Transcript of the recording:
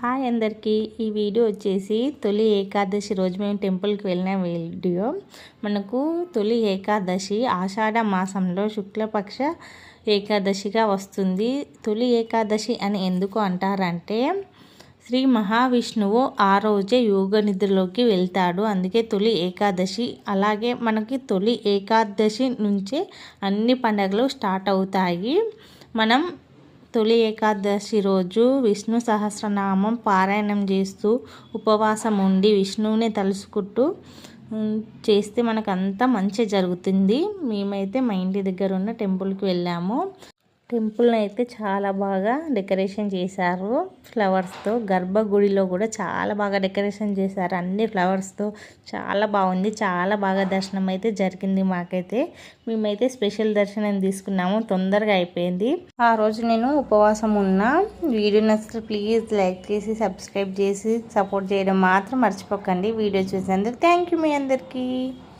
Hi అందరికీ. ఈ video వచ్చేసి తొలి ఏకాదశి రోజు మేము టెంపుల్కి వెళ్ళిన వీడియో. మనకు తొలి ఏకాదశి ఆషాఢ మాసంలో శుక్లపక్ష ఏకాదశిగా వస్తుంది. తొలి ఏకాదశి అని ఎందుకు అంటారంటే శ్రీ మహావిష్ణువు ఆ రోజే యోగ నిద్రలోకి వెళ్తాడు. అందుకే తొలి ఏకాదశి. అలాగే మనకి తొలి ఏకాదశి నుంచే అన్ని పండుగలు స్టార్ట్ అవుతాయి. మనం తొలి ఏకాదశి రోజు విష్ణు సహస్రనామం పారాయణం చేస్తూ ఉపవాసం ఉండి విష్ణువుని తలుసుకుంటూ చేస్తే మనకంతా మంచి జరుగుతుంది. మేమైతే మా ఇంటి దగ్గర ఉన్న టెంపుల్కి వెళ్ళాము. టెంపుల్ని అయితే చాలా బాగా డెకరేషన్ చేశారు. ఫ్లవర్స్తో గర్భగుడిలో కూడా చాలా బాగా డెకరేషన్ చేశారు. అన్ని ఫ్లవర్స్తో చాలా బాగుంది. చాలా బాగా దర్శనం అయితే జరిగింది మాకైతే. మేమైతే స్పెషల్ దర్శనం తీసుకున్నాము. తొందరగా అయిపోయింది. ఆ రోజు నేను ఉపవాసం ఉన్నా వీడియో నచ్చితే ప్లీజ్ లైక్ చేసి సబ్స్క్రైబ్ చేసి సపోర్ట్ చేయడం మాత్రం మర్చిపోకండి. వీడియో చూసేందుకు థ్యాంక్ యూ మీ అందరికీ.